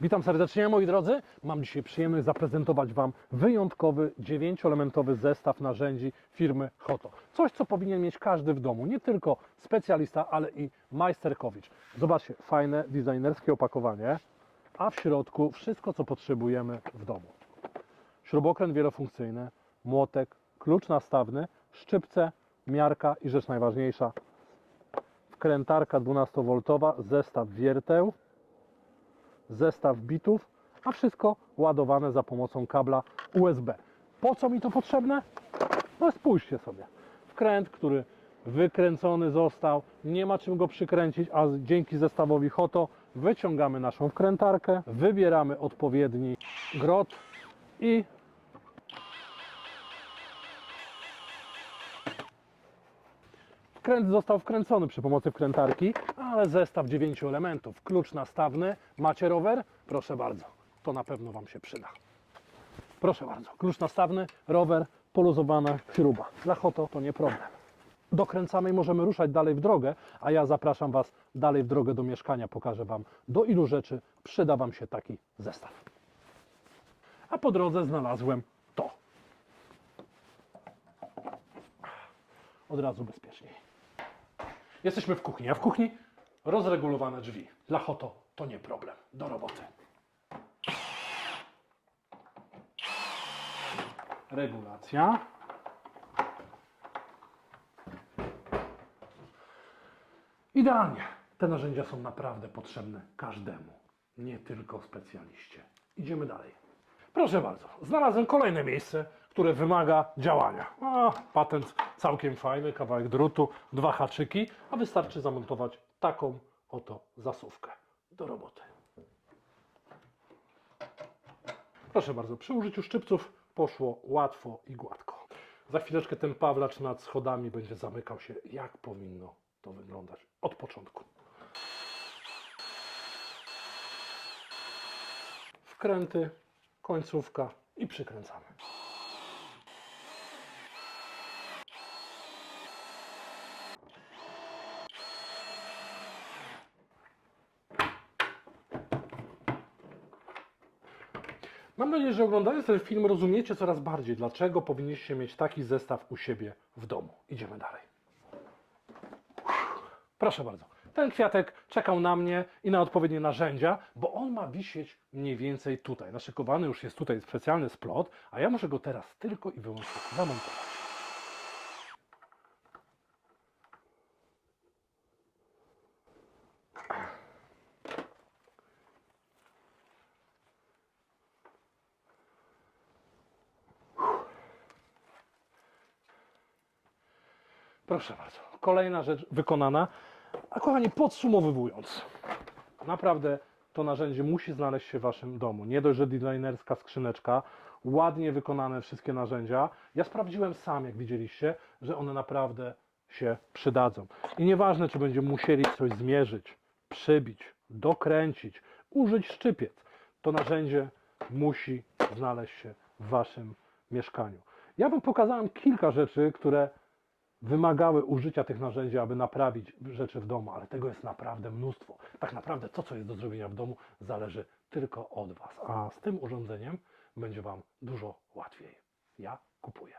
Witam serdecznie moi drodzy. Mam dzisiaj przyjemność zaprezentować Wam wyjątkowy dziewięcioelementowy zestaw narzędzi firmy Hoto. Coś, co powinien mieć każdy w domu, nie tylko specjalista, ale i majsterkowicz. Zobaczcie, fajne designerskie opakowanie, a w środku wszystko, co potrzebujemy w domu. Śrubokręt wielofunkcyjny, młotek, klucz nastawny, szczypce, miarka i rzecz najważniejsza, wkrętarka 12V, zestaw wierteł, zestaw bitów, a wszystko ładowane za pomocą kabla USB. Po co mi to potrzebne? No spójrzcie sobie. Wkręt, który wykręcony został, nie ma czym go przykręcić, a dzięki zestawowi Hoto wyciągamy naszą wkrętarkę, wybieramy odpowiedni grot i Wkręt został wkręcony przy pomocy wkrętarki, ale zestaw 9 elementów. Klucz nastawny. Macie rower? Proszę bardzo. To na pewno Wam się przyda. Proszę bardzo. Klucz nastawny, rower, poluzowana śruba. Dla Hoto to nie problem. Dokręcamy i możemy ruszać dalej w drogę, a ja zapraszam Was dalej w drogę do mieszkania. Pokażę Wam, do ilu rzeczy przyda Wam się taki zestaw. A po drodze znalazłem to. Od razu bezpieczniej. Jesteśmy w kuchni, a w kuchni rozregulowane drzwi. Dla Hoto to nie problem. Do roboty. Regulacja. Idealnie. Te narzędzia są naprawdę potrzebne każdemu, nie tylko specjaliście. Idziemy dalej. Proszę bardzo, znalazłem kolejne miejsce, które wymaga działania. A, patent całkiem fajny, kawałek drutu, dwa haczyki, a wystarczy zamontować taką oto zasuwkę. Do roboty. Proszę bardzo, przy użyciu szczypców poszło łatwo i gładko. Za chwileczkę ten pawlacz nad schodami będzie zamykał się, jak powinno to wyglądać od początku. Wkręty, końcówka i przykręcamy. Mam nadzieję, że oglądając ten film rozumiecie coraz bardziej, dlaczego powinniście mieć taki zestaw u siebie w domu. Idziemy dalej. Proszę bardzo. Ten kwiatek czekał na mnie i na odpowiednie narzędzia, bo on ma wisieć mniej więcej tutaj. Naszykowany już jest tutaj specjalny splot, a ja muszę go teraz tylko i wyłącznie zamontować. Proszę bardzo. Kolejna rzecz wykonana. A kochani, podsumowując, naprawdę to narzędzie musi znaleźć się w Waszym domu. Nie dość, że designerska skrzyneczka, ładnie wykonane wszystkie narzędzia. Ja sprawdziłem sam, jak widzieliście, że one naprawdę się przydadzą. I nieważne, czy będziemy musieli coś zmierzyć, przybić, dokręcić, użyć szczypiec, to narzędzie musi znaleźć się w Waszym mieszkaniu. Ja Wam pokazałem kilka rzeczy, które wymagały użycia tych narzędzi, aby naprawić rzeczy w domu, ale tego jest naprawdę mnóstwo. Tak naprawdę to, co jest do zrobienia w domu, zależy tylko od Was. A z tym urządzeniem będzie Wam dużo łatwiej. Ja kupuję.